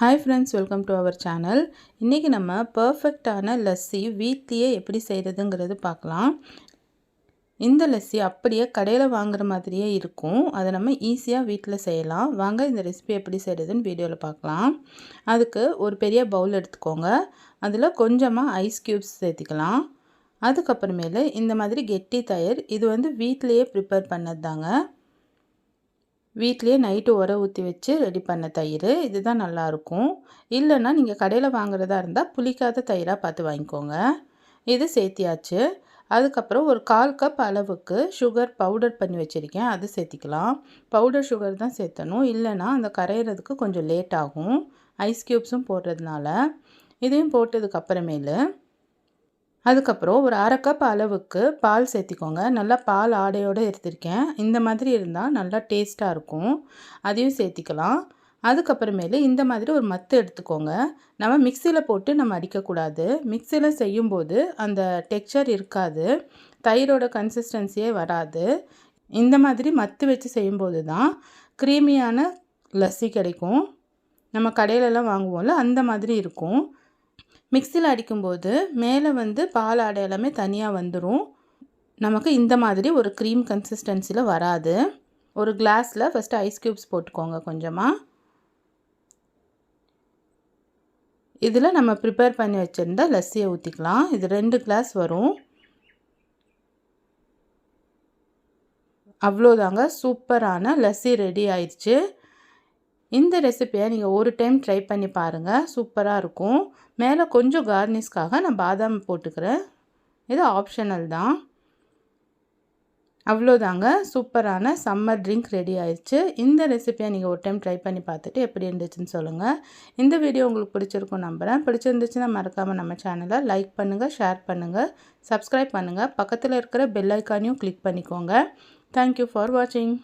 Hi friends welcome to our channel இன்றைக்கி நம்ம பர்ஃபெக்டான லஸ்ஸி வீட்லேயே எப்படி செய்கிறதுங்கிறது பார்க்கலாம். இந்த லஸ்ஸி அப்படியே கடையில் வாங்குற மாதிரியே இருக்கும். அதை நம்ம ஈஸியாக வீட்டில் செய்யலாம். வாங்க இந்த ரெசிபி எப்படி செய்கிறதுன்னு வீடியோவில் பார்க்கலாம். அதுக்கு ஒரு பெரிய பவுல் எடுத்துக்கோங்க. அதில் கொஞ்சமாக ஐஸ் க்யூப்ஸ் சேர்த்திக்கலாம். அதுக்கப்புறமேலு இந்த மாதிரி கெட்டி தயிர் இது வந்து வீட்டிலையே ப்ரிப்பேர் பண்ணது தாங்க வீட்லேயே நைட்டு உர ஊற்றி வச்சு ரெடி பண்ண தயிர். இதுதான் நல்லாயிருக்கும் இல்லைன்னா நீங்கள் கடையில் வாங்குறதா இருந்தால் புளிக்காத தயிராக பார்த்து வாங்கிக்கோங்க. இது சேர்த்தியாச்சு. அதுக்கப்புறம் ஒரு கால் கப் அளவுக்கு சுகர் பவுடர் பண்ணி வச்சுருக்கேன். அது சேர்த்திக்கலாம். பவுடர் சுகர் தான் சேர்த்தணும். இல்லைன்னா அந்த கரையிறதுக்கு கொஞ்சம் லேட் ஆகும். ஐஸ் க்யூப்ஸும் போடுறதுனால. இதையும் போட்டதுக்கப்புறமேலு அதுக்கப்புறம் ஒரு அரை கப் அளவுக்கு பால் சேர்த்திக்கோங்க. நல்லா பால் ஆடையோடு எடுத்திருக்கேன். இந்த மாதிரி இருந்தால் நல்லா டேஸ்ட்டாக இருக்கும். அதையும் சேர்த்திக்கலாம். அதுக்கப்புறமேலு இந்த மாதிரி ஒரு மத்து எடுத்துக்கோங்க. நம்ம மிக்சியில் போட்டு நம்ம அடிக்கக்கூடாது. மிக்சியில் செய்யும்போது அந்த டெக்ஸ்சர் இருக்காது. தயிரோட கன்சிஸ்டன்சியே வராது. இந்த மாதிரி மத்து வச்சு செய்யும்போது தான் க்ரீமியான லஸ்ஸி கிடைக்கும். நம்ம கடையிலலாம் வாங்குவோம்ல அந்த மாதிரி இருக்கும். மிக்சியில் அடிக்கும்போது மேலே வந்து பால் ஆடை எல்லாமே தனியாக வந்துடும் நமக்கு இந்த மாதிரி ஒரு க்ரீம் கன்சிஸ்டன்சியில் வராது. ஒரு கிளாஸில் ஃபஸ்ட்டு ஐஸ் க்யூப்ஸ் போட்டுக்கோங்க கொஞ்சமாக இதில் நம்ம ப்ரிப்பேர் பண்ணி வச்சுருந்த லஸ்ஸியை ஊற்றிக்கலாம் இது ரெண்டு கிளாஸ் வரும். அவ்வளோதாங்க. சூப்பரான லஸ்ஸி ரெடி ஆயிடுச்சு. இந்த ரெசிப்பியை நீங்கள் ஒரு டைம் ட்ரை பண்ணி பாருங்கள் சூப்பராக இருக்கும். மேலே கொஞ்சம் கார்னிஷ்காக நான் பாதாம் போட்டுக்கிறேன். இது ஆப்ஷனல் தான். அவ்வளோதாங்க. சூப்பரான சம்மர் ட்ரிங்க் ரெடி ஆயிடுச்சு இந்த ரெசிப்பியை நீங்கள் ஒரு டைம் ட்ரை பண்ணி பார்த்துட்டு எப்படி இருந்துச்சுன்னு சொல்லுங்கள் இந்த வீடியோ உங்களுக்கு பிடிச்சிருக்கும் நம்புகிறேன் பிடிச்சிருந்துச்சுன்னா மறக்காமல் நம்ம சேனலை லைக் பண்ணுங்கள் ஷேர் பண்ணுங்கள் சப்ஸ்கிரைப் பண்ணுங்கள் பக்கத்தில் இருக்கிற பெல் ஐக்கானையும் கிளிக் பண்ணிக்கோங்க. தேங்க்யூ ஃபார் வாட்சிங்